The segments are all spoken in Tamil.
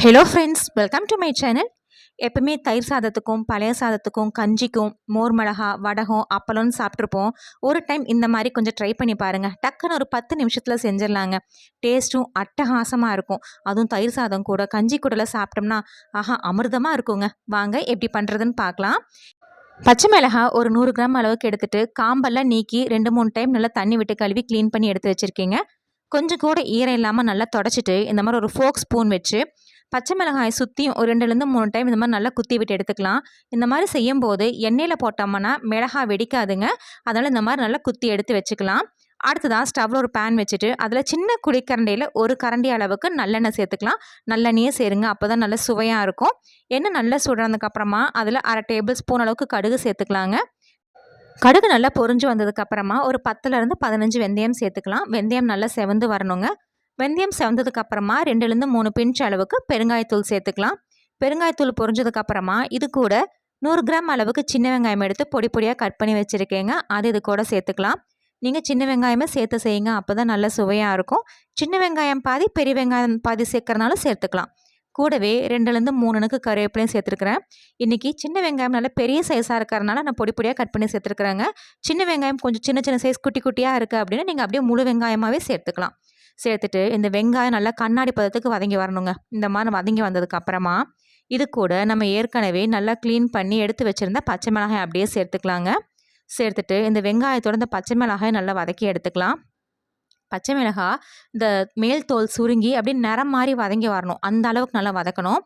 Hello friends welcome to my channel எப்பவுமே தயிர் சாதத்துக்கும் பழைய சாதத்துக்கும் கஞ்சிக்கும் மோர் மிளகா வடகம் அப்பளம்னு சாப்பிட்ருப்போம் ஒரு டைம் இந்த மாதிரி கொஞ்சம் ட்ரை பண்ணி பாருங்கள் டக்குன்னு ஒரு பத்து நிமிஷத்தில் செஞ்சிடலாங்க. டேஸ்ட்டும் அட்டகாசமாக இருக்கும். அதுவும் தயிர் சாதம் கூட கஞ்சி கூடலாம் சாப்பிட்டோம்னா ஆஹா அமிர்தமாக இருக்குங்க. வாங்க எப்படி பண்ணுறதுன்னு பார்க்கலாம். பச்சை மிளகா ஒரு நூறு கிராம் அளவுக்கு எடுத்துகிட்டு காம்பெல்லாம் நீக்கி ரெண்டு மூணு டைம் நல்லா தண்ணி விட்டு கழுவி க்ளீன் பண்ணி எடுத்து வச்சுருக்கீங்க. கொஞ்சம் கூட ஈரம் இல்லாமல் நல்லா தொடச்சிட்டு இந்த மாதிரி ஒரு ஃபோக் ஸ்பூன் வச்சு பச்சை மிளகாயை சுற்றியும் ஒரு ரெண்டுலேருந்து மூணு டைம் இந்த மாதிரி நல்லா குத்தி விட்டு எடுத்துக்கலாம். இந்த மாதிரி செய்யும்போது எண்ணெயில் போட்டோம்னா மிளகாய் வெடிக்காதுங்க. அதனால் இந்த மாதிரி நல்லா குத்தி எடுத்து வச்சுக்கலாம். அடுத்ததாக ஸ்டவ்வில் ஒரு பேன் வச்சுட்டு அதில் சின்ன குளிக்கரண்டையில் ஒரு கரண்டி அளவுக்கு நல்லெண்ணெய் சேர்த்துக்கலாம். நல்லெண்ணெயே சேருங்க. அப்போ தான் நல்லா சுவையாக இருக்கும். எண்ணெய் நல்லா சுடுறதுக்கப்புறமா அதில் அரை டேபிள் ஸ்பூன் அளவுக்கு கடுகு சேர்த்துக்கலாங்க. கடுகு நல்லா பொறிஞ்சு வந்ததுக்கப்புறமா ஒரு பத்துலேருந்து பதினஞ்சு வெந்தயம் சேர்த்துக்கலாம். வெந்தயம் நல்லா செவந்து வரணுங்க. வெந்தயம் செவந்ததுக்கு அப்புறமா ரெண்டுலேருந்து மூணு பிஞ்ச் அளவுக்கு பெருங்காயத்தூள் சேர்த்துக்கலாம். பெருங்காயத்தூள் பொரிஞ்சதுக்கு அப்புறமா இது கூட நூறு கிராம் அளவுக்கு சின்ன வெங்காயம் எடுத்து பொடி பொடியாக கட் பண்ணி வச்சுருக்கேங்க. அது இது கூட சேர்த்துக்கலாம். நீங்கள் சின்ன வெங்காயமே சேர்த்து செய்யுங்க. அப்போ தான் நல்ல சுவையாக இருக்கும். சின்ன வெங்காயம் பாதி பெரிய வெங்காயம் பாதி சேர்க்குறதுனாலும் சேர்த்துக்கலாம். கூடவே ரெண்டுலேருந்து மூணுனுக்கு கருவேப்பிலையும் சேர்த்துருக்குறேன். இன்றைக்கி சின்ன வெங்காயம் நல்லா பெரிய சைஸாக இருக்கிறனால நான் பொடி பொடியாக கட் பண்ணி சேர்த்துருக்குறேங்க. சின்ன வெங்காயம் கொஞ்சம் சின்ன சின்ன சைஸ் குட்டி குட்டியாக இருக்குது அப்படின்னா நீங்கள் அப்படியே முழு வெங்காயமாகவே சேர்த்துக்கலாம். சேர்த்துட்டு இந்த வெங்காயம் நல்லா கண்ணாடி பதத்துக்கு வதங்கி வரணுங்க. இந்த மாதிரி வதங்கி வந்ததுக்கு அப்புறமா இது கூட நம்ம ஏற்கனவே நல்லா க்ளீன் பண்ணி எடுத்து வச்சுருந்த பச்சை மிளகாய் அப்படியே சேர்த்துக்கலாங்க. சேர்த்துட்டு இந்த வெங்காயத்தோட இந்த பச்சை மிளகாயை நல்லா வதக்கி எடுத்துக்கலாம். பச்சை மிளகாய் இந்த மேல் தோல் சுருங்கி அப்படியே நிறம் மாதிரி வதங்கி வரணும். அந்த அளவுக்கு நல்லா வதக்கணும்.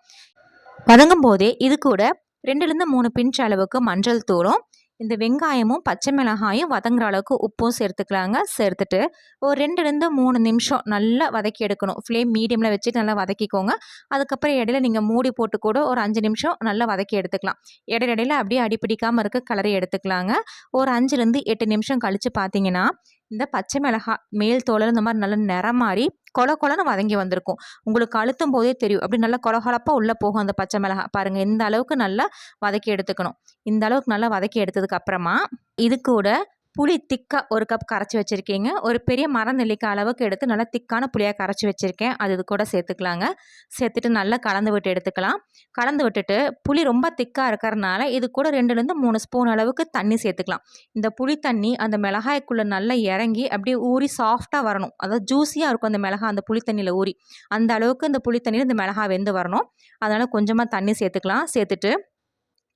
வதங்கும் போதே இது கூட ரெண்டுலேருந்து மூணு பிஞ்ச் அளவுக்கு மஞ்சள் தூளும் இந்த வெங்காயமும் பச்சை மிளகாயும் வதங்குற அளவுக்கு உப்பும் சேர்த்துக்கலாங்க. சேர்த்துட்டு ஒரு ரெண்டுலேருந்து மூணு நிமிஷம் நல்லா வதக்கி எடுக்கணும். ஃப்ளேம் மீடியமில் வச்சுட்டு நல்லா வதக்கிக்கோங்க. அதுக்கப்புறம் இடையில நீங்கள் மூடி போட்டு கூட ஒரு அஞ்சு நிமிஷம் நல்லா வதக்கி எடுத்துக்கலாம். இடையில இடையில அப்படியே அடிப்பிடிக்காமல் இருக்க கலரை எடுத்துக்கலாங்க. ஒரு அஞ்சுலேருந்து எட்டு நிமிஷம் கழித்து பார்த்தீங்கன்னா இந்த பச்சை மிளகாய் மேல் தோலில் இந்த மாதிரி நல்லா நிறம் மாதிரி கொல கொலன்னு வதங்கி வந்திருக்கும். உங்களுக்கு அழுத்தும் போதே தெரியும். அப்படி நல்லா கொலகொலப்பாக உள்ளே போகும் அந்த பச்சை மிளகாய். பாருங்கள் இந்த அளவுக்கு நல்லா வதக்கி எடுத்துக்கணும். இந்த அளவுக்கு நல்லா வதக்கி எடுத்ததுக்கு அப்புறமா இது கூட புளி திக்காக ஒரு கப் கரைச்சி வச்சுருக்கீங்க. ஒரு பெரிய மரம் நெல்லிக்காய் அளவுக்கு எடுத்து நல்லா திக்கான புளியாக கரைச்சி வச்சுருக்கேன். அது இது கூட சேர்த்துக்கலாங்க. சேர்த்துட்டு நல்லா கலந்து விட்டு எடுத்துக்கலாம். கலந்து விட்டுட்டு புளி ரொம்ப திக்காக இருக்கிறனால இது கூட ரெண்டுலேருந்து மூணு ஸ்பூன் அளவுக்கு தண்ணி சேர்த்துக்கலாம். இந்த புளி தண்ணி அந்த மிளகாய்க்குள்ளே நல்லா இறங்கி அப்படியே ஊறி சாஃப்டாக வரணும். அதாவது ஜூஸியாக இருக்கும் அந்த மிளகாய் அந்த புளி தண்ணியில் ஊறி. அந்த அளவுக்கு இந்த புளி தண்ணியில் இந்த மிளகாய் வெந்து வரணும். அதனால் கொஞ்சமாக தண்ணி சேர்த்துக்கலாம். சேர்த்துட்டு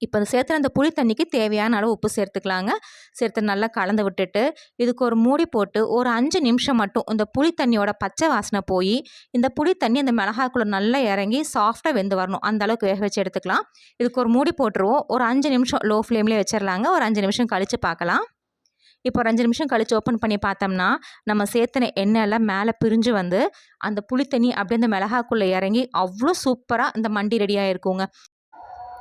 இப்போ அந்த சேர்த்துற அந்த புளி தண்ணிக்கு தேவையான அளவு உப்பு சேர்த்துக்கலாங்க. சேர்த்து நல்லா கலந்து விட்டுட்டு இதுக்கு ஒரு மூடி போட்டு ஒரு அஞ்சு நிமிஷம் மட்டும் இந்த புளி தண்ணியோட பச்சை வாசனை போய் இந்த புளி தண்ணி அந்த மிளகாக்குள்ளே நல்லா இறங்கி சாஃப்டாக வெந்து வரணும். அந்த அளவுக்கு வேக வச்சு எடுத்துக்கலாம். இதுக்கு ஒரு மூடி போட்டுருவோம். ஒரு அஞ்சு நிமிஷம் லோ ஃப்ளேம்லேயே வச்சிடலாங்க ஒரு அஞ்சு நிமிஷம் கழித்து பார்க்கலாம். இப்போ ஒரு அஞ்சு நிமிஷம் கழித்து ஓப்பன் பண்ணி பார்த்தோம்னா நம்ம சேர்த்துன எண்ணெயெல்லாம் மேலே பிரிஞ்சு வந்து அந்த புளித்தண்ணி அப்படியே அந்த மிளகாக்குள்ளே இறங்கி அவ்வளோ சூப்பராக இந்த மண்டி ரெடியாக இருக்குங்க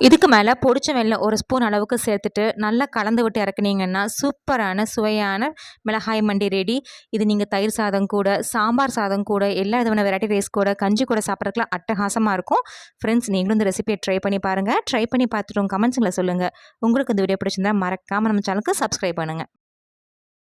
இதுக்கு மேலே பொடிச்ச வெள்ளம் ஒரு ஸ்பூன் அளவுக்கு சேர்த்துட்டு நல்லா கலந்து விட்டு இறக்குனீங்கன்னா சூப்பரான சுவையான மிளகாய் மண்டி ரெடி இது நீங்கள் தயிர் சாதம் கூட சாம்பார் சாதம் கூட எல்லா விதமான வெரைட்டி ரைஸ் கூட கஞ்சி கூட சாப்பிட்றதுக்குலாம் அட்டகாசமாக இருக்கும். ஃப்ரெண்ட்ஸ் நீங்களும் இந்த ரெசிபியை ட்ரை பண்ணி பாருங்கள் ட்ரை பண்ணி பார்த்துட்டு கமெண்ட்ஸுங்களை சொல்லுங்கள் உங்களுக்கு இந்த வீடியோ பிடிச்சிருந்தா மறக்காமல் நம்ம சேனலுக்கு சப்ஸ்கிரைப் பண்ணுங்கள்